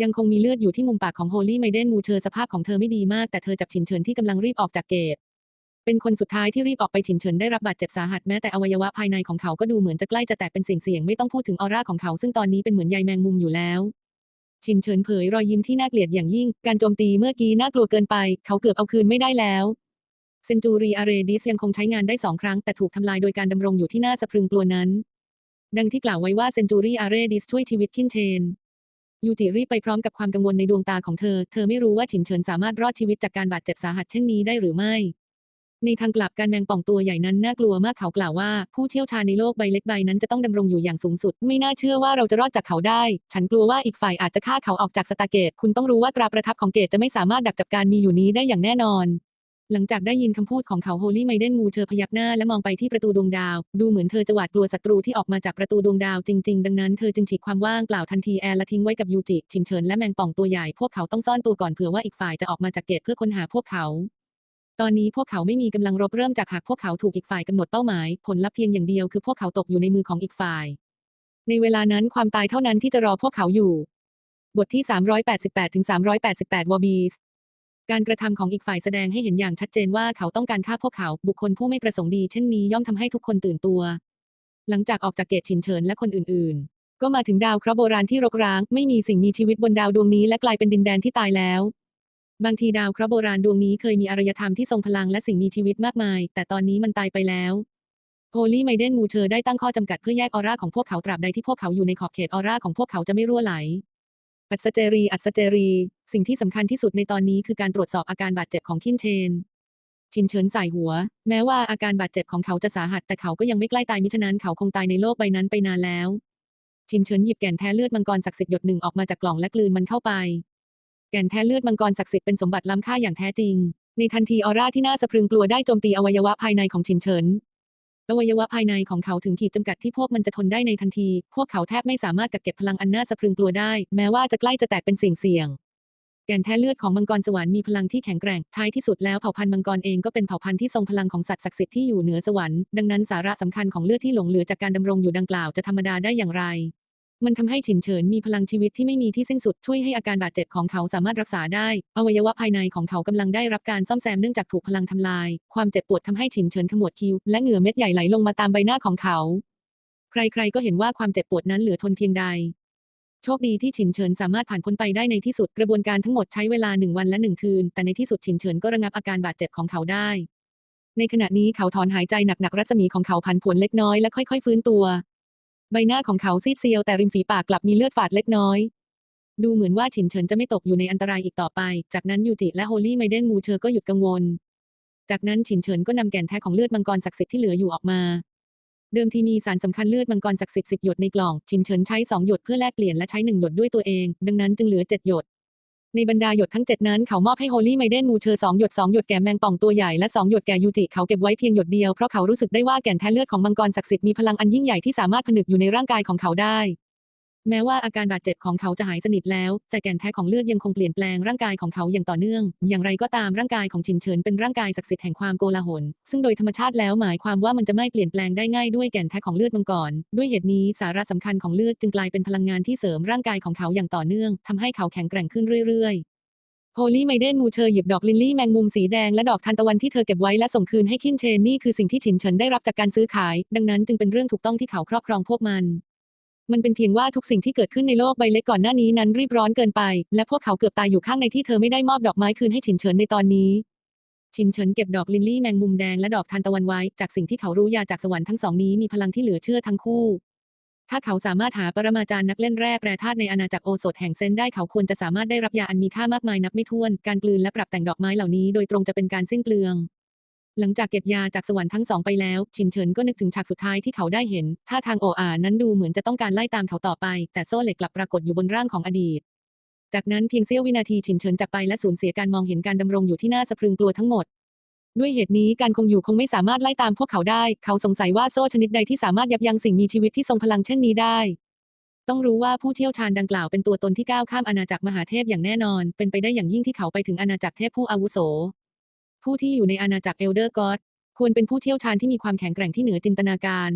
ยังคงมีเลือดอยู่ที่มุมปากของโฮลี่ไมเดนมูเชอร์สภาพของเธอไม่ดีมากแต่เธอจับฉินเฉินที่กำลังรีบออกจากเกต เป็นคนสุดท้ายที่รีบออกไปฉินเฉินได้รับบาดเจ็บสาหัสแม้แต่อวัยวะภายในของเขาก็ดูเหมือนจะใกล้จะแตกเป็นเสียงๆไม่ต้องพูดถึงออร่าของเขาซึ่งตอนนี้เป็นเหมือนใยแมงมุมอยู่แล้วชินเฉินเผยรอยยิ้มที่น่าเกลียดอย่างยิ่ง การโจมตีเมื่อกี้น่ากลัวเกินไป เขาเกือบเอาคืนไม่ได้แล้วเซนจูรีอาเรดิสยังคงใช้งานได้สองครั้งแต่ถูกทำลายโดยการดำรงอยู่ที่น่าสะพรึงกลัวนั้น ดังที่กล่าวไว้ว่าเซนจูรีอาเรดิสช่วยชีวิตคินเชนยูจิรีบไปพร้อมกับความกังวลในดวงตาของเธอ เธอไม่รู้ว่าฉินเฉินสามารถรอดชีวิตจากการบาดเจ็บสาหัสเช่นนี้ได้หรือไม่ ในทางกลับการแมงป่องตัวใหญ่นั้นน่ากลัวมากเขากล่าวว่า ผู้เชี่ยวชาญในโลกใบเล็กใบนั้นจะต้องดำรงอยู่อย่างสูงสุด ไม่น่าเชื่อว่าเราจะรอดจากเขาได้ ฉันกลัวว่าอีกฝ่ายอาจจะฆ่าเขาออกจากสตาเกต คุณต้องรู้ว่าตราประทับของเกตจะไม่สามารถดักจับการมีอยู่นี้ได้อย่างแน่นอน หลังจากได้ยินคำพูดของเขาโฮลี่ไมเดนมูเธอพยักหน้าและมองไปที่ประตูดวงดาว ดูเหมือนเธอจะหวาดกลัวศัตรูที่ออกมาจากประตูดวงดาวจริง ๆ ดังนั้นเธอจึงฉีกความว่างเปล่าทันทีแอร์และทิ้งไว้กับยูจิชินเฉินและแมงป่องตัวใหญ่พวกเขาต้องซ่อนตัวก่อนเผื่อว่าอีกฝ่ายจะออกมาจากเกตเพื่อค้นหาพวกเขา ตอนนี้พวกเขาไม่มีกำลังรบเริ่มจากหากพวกเขาถูกอีกฝ่ายกำหนดเป้าหมาย ผลลัพธ์เพียงอย่างเดียวคือพวกเขาตกอยู่ในมือของอีกฝ่าย ในเวลานั้นความตายเท่านั้นที่จะรอพวกเขาอยู่ บทที่ 388ถึง388วอบีสการกระทำของอีกฝ่ายแสดงให้เห็นอย่างชัดเจนว่าเขาต้องการฆ่าพวกเขา บุคคลผู้ไม่ประสงค์ดีเช่นนี้ย่อมทำให้ทุกคนตื่นตัว หลังจากออกจากเกตฉินเฉินและคนอื่น ๆ ก็มาถึงดาวเคราะห์โบราณที่รกร้าง ไม่มีสิ่งมีชีวิตบนดาวดวงนี้และกลายเป็นดินแดนที่ตายแล้ว บางทีดาวเคราะห์โบราณดวงนี้เคยมีอารยธรรมที่ทรงพลังและสิ่งมีชีวิตมากมาย แต่ตอนนี้มันตายไปแล้วโฮลี่ไมเดนมูเธอได้ตั้งข้อจำกัดเพื่อแยกออร่าของพวกเขาตราบใดที่พวกเขาอยู่ในขอบเขตออร่าของพวกเขาจะไม่รั่วไหล อัศเจรี อัศเจรี สิ่งที่สำคัญที่สุดในตอนนี้คือการตรวจสอบอาการบาดเจ็บของคินเชน ชินเฉินใส่หัว แม้ว่าอาการบาดเจ็บของเขาจะสาหัสแต่เขาก็ยังไม่ใกล้ตายมิฉะนั้นเขาคงตายในโลกใบนั้นไปนานแล้ว ชินเฉินหยิบแก่นแท้เลือดมังกรศักดิ์สิทธิ์หยดหนึ่งออกมาจากกล่องและกลืนมันเข้าไป แก่นแท้เลือดมังกรศักดิ์สิทธิ์เป็นสมบัติล้ำค่าอย่างแท้จริง ในทันทีออร่าที่น่าสะพรึงกลัวได้โจมตีอวัยวะภายในของชินเฉิน อวัยวะภายในของเขาถึงขีดจำกัดที่พวกมันจะทนได้ในทันที พวกเขาแทบไม่สามารถกักเก็บพลังอันน่าสะพรึงกลัวได้ แม้ว่าจะใกล้จะแตกเป็นสิ่งเสี่ยงแก่นแท้เลือดของมังกรสวรรค์มีพลังที่แข็งแกร่ง ท้ายที่สุดแล้วเผ่าพันธุ์มังกรเองก็เป็นเผ่าพันธุ์ที่ทรงพลังของสัตว์ศักดิ์สิทธิ์ที่อยู่เหนือสวรรค์ ดังนั้นสาระสำคัญของเลือดที่หลงเหลือจากการดำรงอยู่ดังกล่าวจะธรรมดาได้อย่างไร มันทำให้ฉินเฉินมีพลังชีวิตที่ไม่มีที่สิ้นสุดช่วยให้อาการบาดเจ็บของเขาสามารถรักษาได้ อวัยวะภายในของเขากำลังได้รับการซ่อมแซมเนื่องจากถูกพลังทำลาย ความเจ็บปวดทำให้ฉินเฉินขมวดคิ้วและเหงื่อเม็ดใหญ่ไหลลงมาตามใบหน้าของเขา ใครๆก็เห็นว่าความเจ็บปวดนั้นเหลือทนเพียงใดโชคดีที่ฉินเฉินสามารถผ่านพ้นไปได้ในที่สุดกระบวนการทั้งหมดใช้เวลาหนึ่งวันและหนึ่งคืน แต่ในที่สุดฉินเฉินก็ระงับอาการบาดเจ็บของเขาได้ ในขณะนี้เขาถอนหายใจหนักๆรัศมีของเขาผันผวนเล็กน้อยและค่อยๆฟื้นตัว ใบหน้าของเขาซีดเซียวแต่ริมฝีปากกลับมีเลือดฝาดเล็กน้อย ดูเหมือนว่าฉินเฉินจะไม่ตกอยู่ในอันตรายอีกต่อไป จากนั้นยูจิและโฮลี่ไมเดนมูเธอก็หยุดกังวล จากนั้นฉินเฉินก็นำแก่นแท้ของเลือดมังกรศักดิ์สิทธิ์ที่เหลืออยู่ออกมา เดิมทีมีสารสำคัญเลือดมังกรศักดิ์สิทธิ์สิบหยดในกล่องฉินเฉินใช้สองหยดเพื่อแลกเปลี่ยนและใช้หนึ่งหยดด้วยตัวเอง ดังนั้นจึงเหลือเจ็ดหยด ในบรรดาหยดทั้งเจ็ดนั้นเขามอบให้โฮลี่ไมเดนมูเชอสองหยดสองหยดแก่แมงป่องตัวใหญ่และสองหยดแก่ยูจิเขาเก็บไว้เพียงหยดเดียวเพราะเขารู้สึกได้ว่าแก่นแท้เลือดของมังกรศักดิ์สิทธิ์มีพลังอันยิ่งใหญ่ที่สามารถผนึกอยู่ในร่างกายของเขาได้ แม้ว่าอาการบาดเจ็บของเขาจะหายสนิทแล้ว แต่แก่นแท้ของเลือดยังคงเปลี่ยนแปลงร่างกายของเขาอย่างต่อเนื่อง อย่างไรก็ตามร่างกายของฉินเฉินเป็นร่างกายศักดิ์สิทธิ์แห่งความโกลาหล ซึ่งโดยธรรมชาติแล้วหมายความว่ามันจะไม่เปลี่ยนแปลงได้ง่ายด้วยแก่นแท้ของเลือดมังกร ด้วยเหตุนี้สาระสำคัญของเลือดจึงกลายเป็นพลังงานที่เสริมร่างกายของเขาอย่างต่อเนื่องทำให้เขาแข็งแกร่งขึ้นเรื่อยๆโฮลี่ไมเดนมูเชอร์หยิบดอกลิลลี่แมงมุมสีแดงและดอกทานตะวันที่เธอเก็บไว้และส่งคืนให้คินเชนนี่คือสิ่งที่ฉินเฉินได้รับจากการซื้อขาย ดังนั้นจึงเป็นเรื่องถูกต้องที่เขาครอบครองพวกมัน มันเป็นเพียงว่าทุกสิ่งที่เกิดขึ้นในโลกใบเล็กก่อนหน้านี้นั้นรีบร้อนเกินไป และพวกเขาเกือบตายอยู่ข้างในที่เธอไม่ได้มอบดอกไม้คืนให้ฉินเฉินในตอนนี้ ฉินเฉินเก็บดอกลิลลี่แมงมุมแดงและดอกทานตะวันไว้ จากสิ่งที่เขารู้ยาจากสวรรค์ทั้งสองนี้มีพลังที่เหลือเชื่อทั้งคู่ ถ้าเขาสามารถหาปรมาจารย์นักเล่นแร่แปรธาตุในอาณาจักรโอสถแห่งเซนได้เขาควรจะสามารถได้รับยาอันมีค่ามากมายนับไม่ถ้วน การกลืนและปรับแต่งดอกไม้เหล่านี้โดยตรงจะเป็นการสิ้นเปลือง หลังจากเก็บยาจากสวรรค์ทั้งสองไปแล้ว ชินเฉินก็นึกถึงฉากสุดท้ายที่เขาได้เห็นท่าทางโออานั้นดูเหมือนจะต้องการไล่ตามเขาต่อไป แต่โซ่เหล็กกลับปรากฏอยู่บนร่างของอดีต จากนั้นเพียงเสี้ยววินาทีชินเฉินจากไปและสูญเสียการมองเห็นการดำรงอยู่ที่น่าสะพรึงกลัวทั้งหมด ด้วยเหตุนี้การคงอยู่คงไม่สามารถไล่ตามพวกเขาได้ เขาสงสัยว่าโซ่ชนิดใดที่สามารถยับยั้งสิ่งมีชีวิตที่ทรงพลังเช่นนี้ได้ ต้องรู้ว่าผู้เชี่ยวชาญดังกล่าวเป็นตัวตนที่ก้าวข้ามอาณาจักรมหาเทพอย่างแน่นอน เป็นไปได้อย่างยิ่งที่เขาไปถึงอาณาจักรเทพผู้อาวุโส ผู้ที่อยู่ในอาณาจักรเอลเดอร์กอดควรเป็นผู้เชี่ยวชาญที่มีความแข็งแกร่งที่เหนือจินตนาการ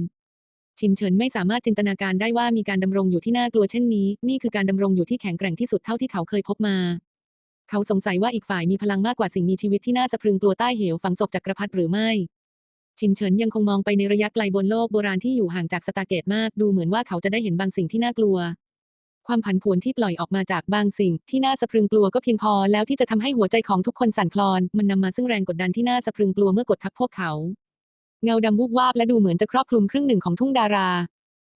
ชินเฉินไม่สามารถจินตนาการได้ว่ามีการดำรงอยู่ที่น่ากลัวเช่นนี้ นี่คือการดำรงอยู่ที่แข็งแกร่งที่สุดเท่าที่เขาเคยพบมา เขาสงสัยว่าอีกฝ่ายมีพลังมากกว่าสิ่งมีชีวิตที่น่าสะพรึงกลัวใต้เหวฝังศพจักรพรรดิหรือไม่ ชินเฉินยังคงมองไปในระยะไกลบนโลกโบราณที่อยู่ห่างจากสตาร์เกตมาก ดูเหมือนว่าเขาจะได้เห็นบางสิ่งที่น่ากลัว ความผันผวนที่ปล่อยออกมาจากบางสิ่งที่น่าสะพรึงกลัวก็เพียงพอแล้วที่จะทำให้หัวใจของทุกคนสั่นคลอน มันนำมาซึ่งแรงกดดันที่น่าสะพรึงกลัวเมื่อกดทับพวกเขา เงาดำวูบวาบและดูเหมือนจะครอบคลุมครึ่งหนึ่งของทุ่งดารา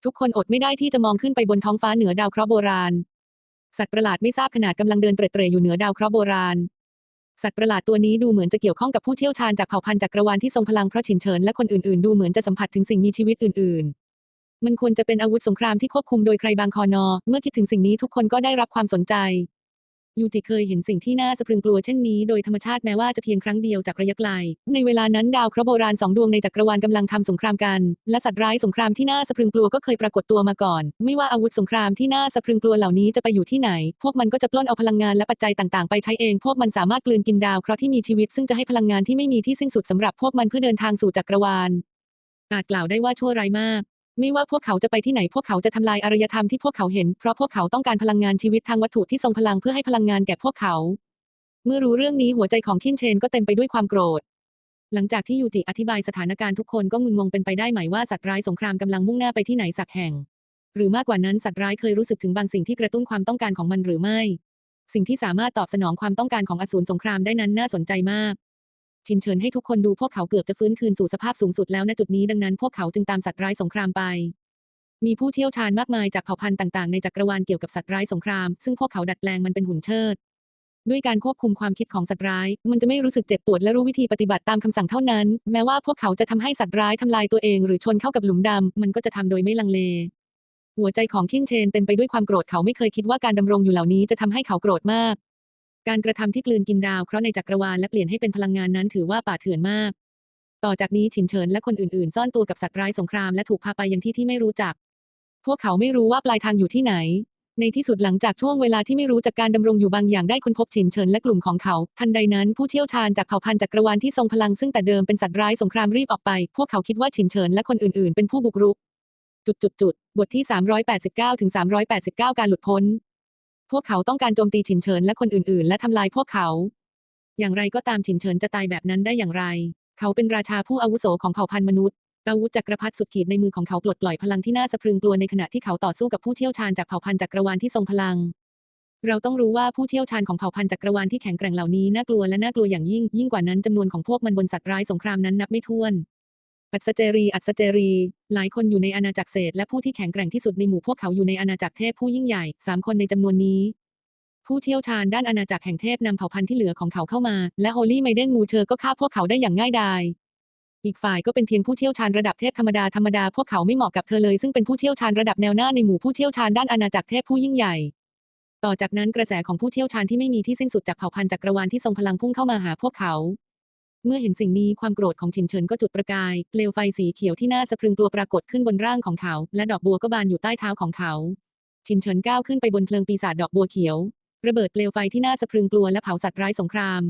ทุกคนอดไม่ได้ที่จะมองขึ้นไปบนท้องฟ้าเหนือดาวเคราะห์โบราณ สัตว์ประหลาดไม่ทราบขนาดกำลังเดินเตร่ๆอยู่เหนือดาวเคราะห์โบราณ สัตว์ประหลาดตัวนี้ดูเหมือนจะเกี่ยวข้องกับผู้เชี่ยวชาญจากเผ่าพันธุ์จักรวาลที่ทรงพลังเพราะฉินเฉินและคนอื่นๆ ดูเหมือนจะสัมผัสถึงสิ่งมีชีวิตอื่นๆ มันควรจะเป็นอาวุธสงครามที่ควบคุมโดยใครบางคอนอ เมื่อคิดถึงสิ่งนี้ทุกคนก็ได้รับความสนใจ ยูจิเคยเห็นสิ่งที่น่าสะพรึงกลัวเช่นนี้โดยธรรมชาติแม้ว่าจะเพียงครั้งเดียวจากระยะไกล ในเวลานั้นดาวเคราะห์โบราณสองดวงในจักรวาลกำลังทำสงครามกัน และสัตว์ร้ายสงครามที่น่าสะพรึงกลัวก็เคยปรากฏตัวมาก่อน ไม่ว่าอาวุธสงครามที่น่าสะพรึงกลัวเหล่านี้จะไปอยู่ที่ไหน พวกมันก็จะปล้นเอาพลังงานและปัจจัยต่างๆ ไปใช้เอง พวกมันสามารถกลืนกินดาวเคราะห์ที่มีชีวิตซึ่งจะให้พลังงานที่ไม่มีที่สิ้นสุดสำหรับพวกมันเพื่อเดินทางสู่จักรวาลอาจกล่าวได้ว่าชั่วร้ายมาก ไม่ว่าพวกเขาจะไปที่ไหนพวกเขาจะทำลายอารยธรรมที่พวกเขาเห็น เพราะพวกเขาต้องการพลังงานชีวิตทางวัตถุที่ทรงพลังเพื่อให้พลังงานแก่พวกเขา เมื่อรู้เรื่องนี้หัวใจของคินเชนก็เต็มไปด้วยความโกรธ หลังจากที่ยูจิอธิบายสถานการณ์ทุกคนก็งุนงงเป็นไปได้ไหมว่าสัตว์ร้ายสงครามกำลังมุ่งหน้าไปที่ไหนสักแห่ง หรือมากกว่านั้นสัตว์ร้ายเคยรู้สึกถึงบางสิ่งที่กระตุ้นความต้องการของมันหรือไม่ สิ่งที่สามารถตอบสนองความต้องการของอสูรสงครามได้นั้นน่าสนใจมาก ชินเฉินให้ทุกคนดูพวกเขาเกือบจะฟื้นคืนสู่สภาพสูงสุดแล้วณจุดนี้ดังนั้นพวกเขาจึงตามสัตว์ร้ายสงครามไป มีผู้เชี่ยวชาญมากมายจากเผ่าพันธุ์ต่างๆ ในจักรวาลเกี่ยวกับสัตว์ร้ายสงคราม ซึ่งพวกเขาดัดแปลงมันเป็นหุ่นเชิด ด้วยการควบคุมความคิดของสัตว์ร้าย มันจะไม่รู้สึกเจ็บปวดและรู้วิธีปฏิบัติตามคำสั่งเท่านั้น แม้ว่าพวกเขาจะทำให้สัตว์ร้ายทำลายตัวเอง หรือชนเข้ากับหลุมดำมันก็จะทำโดยไม่ลังเลหัวใจของคินเชนเต็มไปด้วยความโกรธเขาไม่เคยคิดว่าการดำรงอยู่เหล่านี้จะทำให้เขาโกรธมาก การกระทำที่กลืนกินดาวเคราะห์ในจักรวาลและเปลี่ยนให้เป็นพลังงานนั้นถือว่าป่าเถื่อนมาก ต่อจากนี้ฉินเฉินและคนอื่นๆ ซ่อนตัวกับสัตว์ร้ายสงครามและถูกพาไปยังที่ที่ไม่รู้จัก พวกเขาไม่รู้ว่าปลายทางอยู่ที่ไหน ในที่สุดหลังจากช่วงเวลาที่ไม่รู้จากการดำรงอยู่บางอย่างได้ค้นพบฉินเฉินและกลุ่มของเขา ทันใดนั้นผู้เชี่ยวชาญจากเผ่าพันธุ์จักรวาลที่ทรงพลังซึ่งแต่เดิมเป็นสัตว์ร้ายสงครามรีบออกไป พวกเขาคิดว่าฉินเฉินและคนอื่นๆ เป็นผู้บุกรุก จุดจุดจุดบทที่389ถึง389 การหลุดพ้น พวกเขาต้องการโจมตีฉินเฉินและคนอื่นๆ และทำลายพวกเขา อย่างไรก็ตามฉินเฉินจะตายแบบนั้นได้อย่างไร เขาเป็นราชาผู้อาวุโสของเผ่าพันธุ์มนุษย์อาวุธจักรพรรดิสุดขีดในมือของเขาปลดปล่อยพลังที่น่าสะพรึงกลัวในขณะที่เขาต่อสู้กับผู้เชี่ยวชาญจากเผ่าพันธุ์จักรวาลที่ทรงพลัง เราต้องรู้ว่าผู้เชี่ยวชาญของเผ่าพันธุ์จักรวาลที่แข็งแกร่งเหล่านี้น่ากลัวและน่ากลัวอย่างยิ่ง ยิ่งกว่านั้นจำนวนของพวกมันบนสัตว์ร้ายสงครามนั้นนับไม่ถ้วน อัศเจรีอัศเจรี หลายคนอยู่ในอาณาจักรเศษและผู้ที่แข็งแกร่งที่สุดในหมู่พวกเขาอยู่ในอาณาจักรเทพผู้ยิ่งใหญ่สามคนในจำนวนนี้ ผู้เชี่ยวชาญด้านอาณาจักรแห่งเทพนำเผ่าพันธุ์ที่เหลือของเขาเข้ามา และโฮลี่ไมเดนมูเชอร์ก็ฆ่าพวกเขาได้อย่างง่ายดายอีกฝ่ายก็เป็นเพียงผู้เชี่ยวชาญระดับเทพธรรมดาธรรมดาพวกเขาไม่เหมาะกับเธอเลยซึ่งเป็นผู้เชี่ยวชาญระดับแนวหน้าในหมู่ผู้เชี่ยวชาญด้านอาณาจักรเทพผู้ยิ่งใหญ่ ต่อจากนั้นกระแสของผู้เชี่ยวชาญที่ไม่มีที่สิ้นสุดจากเผ่าพันธุ์จักรวาลที่ทรงพลังพุ่งเข้ามาหาพวกเขา เมื่อเห็นสิ่งนี้ความโกรธของฉินเฉินก็จุดประกาย เปลวไฟสีเขียวที่น่าสะพรึงกลัวปรากฏขึ้นบนร่างของเขา และดอกบัวก็บานอยู่ใต้เท้าของเขาชินเฉินก้าวขึ้นไปบนเพลิงปีศาจดอกบัวเขียว ระเบิดเปลวไฟที่น่าสะพรึงกลัวและเผาสัตว์ร้ายสงคราม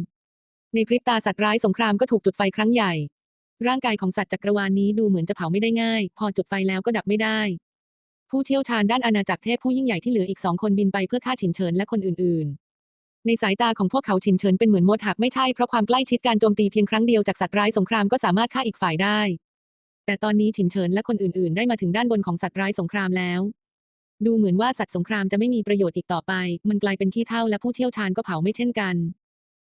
ในพริบตาสัตว์ร้ายสงครามก็ถูกจุดไฟครั้งใหญ่ ร่างกายของสัตว์จักรวาลนี้ดูเหมือนจะเผาไม่ได้ง่าย พอจุดไฟแล้วก็ดับไม่ได้ ผู้เชี่ยวชาญด้านอาณาจักรเทพผู้ยิ่งใหญ่ที่เหลืออีกสองคนบินไปเพื่อฆ่าฉินเฉินและคนอื่นๆ ในสายตาของพวกเขาฉินเฉินเป็นเหมือนมดหากไม่ใช่เพราะความใกล้ชิดการโจมตีเพียงครั้งเดียวจากสัตว์ร้ายสงครามก็สามารถฆ่าอีกฝ่ายได้ แต่ตอนนี้ฉินเฉินและคนอื่นๆ ได้มาถึงด้านบนของสัตว์ร้ายสงครามแล้ว ดูเหมือนว่าสัตว์สงครามจะไม่มีประโยชน์อีกต่อไป มันกลายเป็นขี้เถ้าและผู้เชี่ยวชาญก็เผาไม่เช่นกัน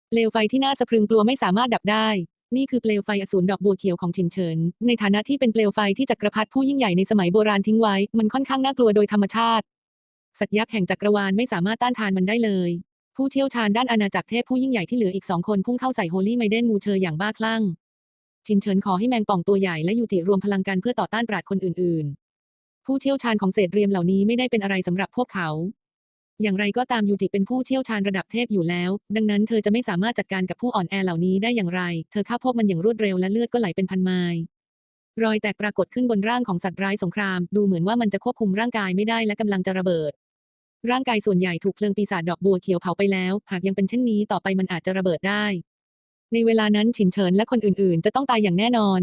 เปลวไฟที่น่าสะพรึงกลัวไม่สามารถดับได้ นี่คือเปลวไฟอสูรดอกบัวเขียวของฉินเฉิน ในฐานะที่เป็นเปลวไฟที่จักรพรรดิผู้ยิ่งใหญ่ในสมัยโบราณทิ้งไว้ มันค่อนข้างน่ากลัวโดยธรรมชาติ สัตว์ยักษ์แห่งจักรวาลไม่สามารถต้านทานมันได้เลย ผู้เชี่ยวชาญด้านอาณาจักรเทพผู้ยิ่งใหญ่ที่เหลืออีกสองคนพุ่งเข้าใส่โฮลี่ไมเดนมูเชออย่างบ้าคลั่งชินเฉินขอให้แมงป่องตัวใหญ่และยูจิรวมพลังกันเพื่อต่อต้านปราดคนอื่น ๆ ผู้เชี่ยวชาญของเศษเรียมเหล่านี้ไม่ได้เป็นอะไรสำหรับพวกเขา อย่างไรก็ตามยูจิเป็นผู้เชี่ยวชาญระดับเทพอยู่แล้ว ดังนั้นเธอจะไม่สามารถจัดการกับผู้อ่อนแอเหล่านี้ได้อย่างไร เธอฆ่าพวกมันอย่างรวดเร็วและเลือดก็ไหลเป็นพันไมล์รอยแตกปรากฏขึ้นบนร่างของสัตว์ร้ายสงคราม ดูเหมือนว่ามันจะควบคุมร่างกายไม่ได้และกำลังจะระเบิด ร่างกายส่วนใหญ่ถูกเพลิงปีศาจดอกบัวเขียวเผาไปแล้ว หากยังเป็นเช่นนี้ต่อไปมันอาจจะระเบิดได้ ในเวลานั้นฉินเฉินและคนอื่นๆ จะต้องตายอย่างแน่นอน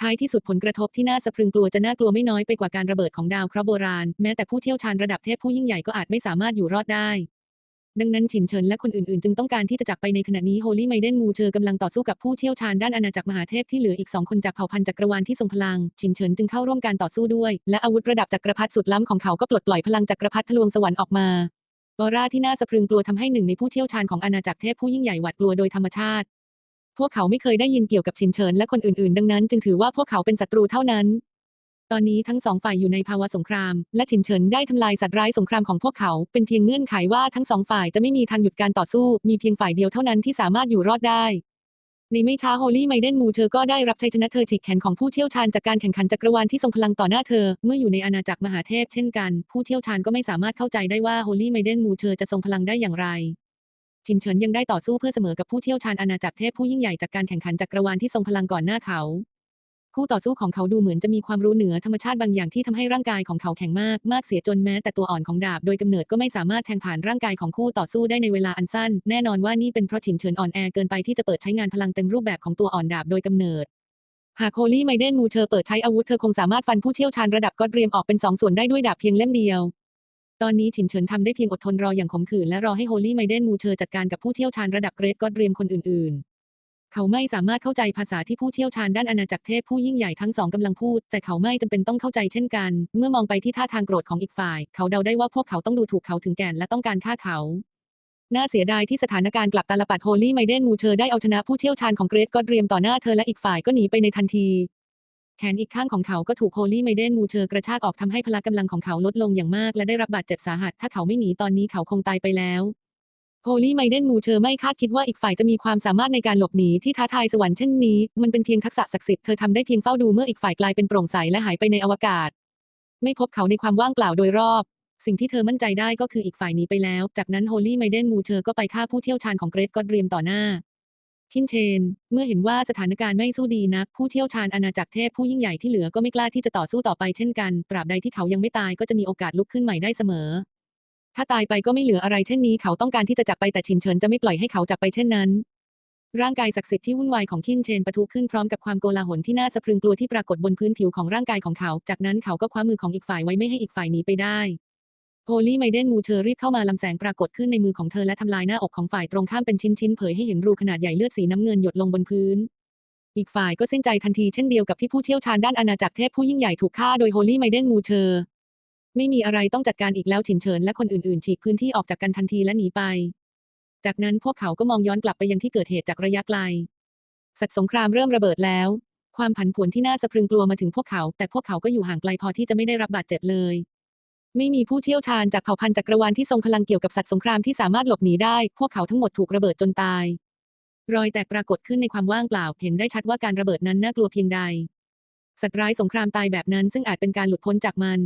ท้ายที่สุดผลกระทบที่น่าสะพรึงกลัวจะน่ากลัวไม่น้อยไปกว่าการระเบิดของดาวเคราะห์โบราณ แม้แต่ผู้เชี่ยวชาญระดับเทพผู้ยิ่งใหญ่ก็อาจไม่สามารถอยู่รอดได้ ดังนั้นฉินเฉินและคนอื่นๆ จึงต้องการที่จะจากไปในขณะนี้โฮลี่ไมเดนมูเชอกำลังต่อสู้กับผู้เชี่ยวชาญด้านอาณาจักรมหาเทพที่เหลืออีกสองคนจากเผ่าพันธุ์จักรวาลที่ทรงพลัง ฉินเฉินจึงเข้าร่วมการต่อสู้ด้วย และอาวุธระดับจักรพรรดิสุดล้ำของเขาก็ปลดปล่อยพลังจักรพรรดิทะลวงสวรรค์ออกมาออร่าที่น่าสะพรึงกลัวทำให้หนึ่งในผู้เชี่ยวชาญของอาณาจักรเทพผู้ยิ่งใหญ่หวาดกลัวโดยธรรมชาติ พวกเขาไม่เคยได้ยินเกี่ยวกับฉินเฉินและคนอื่นๆ ดังนั้น จึงถือว่าพวกเขาเป็นศัตรูเท่านั้น ตอนนี้ทั้งสองฝ่ายอยู่ในภาวะสงคราม และฉินเฉินได้ทำลายสัตว์ร้ายสงครามของพวกเขา เป็นเพียงเงื่อนไขว่าทั้งสองฝ่ายจะไม่มีทางหยุดการต่อสู้ มีเพียงฝ่ายเดียวเท่านั้นที่สามารถอยู่รอดได้ ในไม่ช้าโฮลี่ไมเดนมูเธอก็ได้รับชัยชนะเธอฉีกแขนของผู้เชี่ยวชาญจากการแข่งขันจักรวาลที่ทรงพลังต่อหน้าเธอ เมื่ออยู่ในอาณาจักรมหาเทพเช่นกัน ผู้เชี่ยวชาญก็ไม่สามารถเข้าใจได้ว่าโฮลี่ไมเดนมูเธอจะทรงพลังได้อย่างไรชินเฉินยังได้ต่อสู้เพื่อเสมอกับผู้เชี่ยวชาญอาณาจักรเทพผู้ยิ่งใหญ่จากการแข่งขันจักรวาลที่ทรงพลังก่อนหน้าเขา คู่ต่อสู้ของเขาดูเหมือนจะมีความรู้เหนือธรรมชาติบางอย่างที่ทำให้ร่างกายของเขาแข็งมาก มากเสียจนแม้แต่ตัวอ่อนของดาบโดยกำเนิดก็ไม่สามารถแทงผ่านร่างกายของคู่ต่อสู้ได้ในเวลาอันสั้น แน่นอนว่านี่เป็นเพราะฉินเฉินอ่อนแอเกินไปที่จะเปิดใช้งานพลังเต็มรูปแบบของตัวอ่อนดาบโดยกำเนิดหากโฮลี่ไมเดนมูเธอเปิดใช้อาวุธเธอคงสามารถฟันผู้เชี่ยวชาญระดับก็อดเรียมออกเป็นสองส่วนได้ด้วยดาบเพียงเล่มเดียว ตอนนี้ฉินเฉินทำได้เพียงอดทนรออย่างขมขื่นและรอให้โฮลี่ไมเดนมูเธอจัดการกับผู้เชี่ยวชาญระดับเกรดก็อดเรียมคนอื่นๆ เขาไม่สามารถเข้าใจภาษาที่ผู้เชี่ยวชาญด้านอาณาจักรเทพผู้ยิ่งใหญ่ทั้งสองกำลังพูด แต่เขาไม่จำเป็นต้องเข้าใจเช่นกัน เมื่อมองไปที่ท่าทางโกรธของอีกฝ่าย เขาเดาได้ว่าพวกเขาต้องดูถูกเขาถึงแก่นและต้องการฆ่าเขา น่าเสียดายที่สถานการณ์กลับตาลปัดโฮลี่ไมเดนมูเธอได้เอาชนะผู้เชี่ยวชาญของเกรดก็อดเรียมต่อหน้าเธอและอีกฝ่ายก็หนีไปในทันที แขนอีกข้างของเขาก็ถูกโฮลี่ไมเดนมูเชอร์กระชากออกทำให้พละกำลังของเขาลดลงอย่างมากและได้รับบาดเจ็บสาหัส ถ้าเขาไม่หนีตอนนี้เขาคงตายไปแล้ว ฮลี่ไมเดนมูเชอร์ไม่คาดคิดว่าอีกฝ่ายจะมีความสามารถในการหลบหนีที่ท้าทายสวรรค์เช่นนี้ มันเป็นเพียงทักษะศักดิ์สิทธิ์เธอทำได้เพียงเฝ้าดูเมื่ออีกฝ่ายกลายเป็นโปร่งใสและหายไปในอวกาศ ไม่พบเขาในความว่างเปล่าโดยรอบ สิ่งที่เธอมั่นใจได้ก็คืออีกฝ่ายหนีไปแล้ว จากนั้นโฮลี่ไมเดนมูเชอร์ก็ไปฆ่าผู้เชี่ยวชาญของเกรดก็อดเรียมต่อหน้าคินเชน เมื่อเห็นว่าสถานการณ์ไม่สู้ดีนัก ผู้เชี่ยวชาญอาณาจักรเทพผู้ยิ่งใหญ่ที่เหลือก็ไม่กล้าที่จะต่อสู้ต่อไปเช่นกัน ตราบใดที่เขายังไม่ตายก็จะมีโอกาสลุกขึ้นใหม่ได้เสมอ ถ้าตายไปก็ไม่เหลืออะไรเช่นนี้เขาต้องการที่จะจับไปแต่ชินเฉินจะไม่ปล่อยให้เขาจับไปเช่นนั้น ร่างกายศักดิ์สิทธิ์ที่วุ่นวายของคินเชนปะทุขึ้นพร้อมกับความโกลาหลที่น่าสะพรึงกลัวที่ปรากฏบนพื้นผิวของร่างกายของเขา จากนั้นเขาก็คว้ามือของอีกฝ่ายไว้ไม่ให้อีกฝ่ายหนีไปได้โฮลี่ไมเดนมูเธอรีบเข้ามาลำแสงปรากฏขึ้นในมือของเธอและทำลายหน้าอกของฝ่ายตรงข้ามเป็นชิ้นๆเผยให้เห็นรูขนาดใหญ่เลือดสีน้ำเงินหยดลงบนพื้น อีกฝ่ายก็สิ้นใจทันทีเช่นเดียวกับที่ผู้เชี่ยวชาญด้านอาณาจักรเทพผู้ยิ่งใหญ่ถูกฆ่าโดยโฮลี่ไมเดนมูเธอ ไม่มีอะไรต้องจัดการอีกแล้วฉินเฉินและคนอื่นๆ ฉีกพื้นที่ออกจากกันทันทีและหนีไป จากนั้นพวกเขาก็มองย้อนกลับไปยังที่เกิดเหตุจากระยะไกล สัตว์สงครามเริ่มระเบิดแล้ว ความผันผวนที่น่าสะพรึงกลัวมาถึงพวกเขา แต่พวกเขาก็อยู่ห่างไกลพอที่จะไม่ได้รับบาดเจ็บเลย ไม่มีผู้เชี่ยวชาญจากเผ่าพันธุ์จักรวาลที่ทรงพลังเกี่ยวกับสัตว์สงครามที่สามารถหลบหนีได้ พวกเขาทั้งหมดถูกระเบิดจนตาย รอยแตกปรากฏขึ้นในความว่างเปล่า เห็นได้ชัดว่าการระเบิดนั้นน่ากลัวเพียงใด สัตว์ร้ายสงครามตายแบบนั้นซึ่งอาจเป็นการหลุดพ้นจากมัน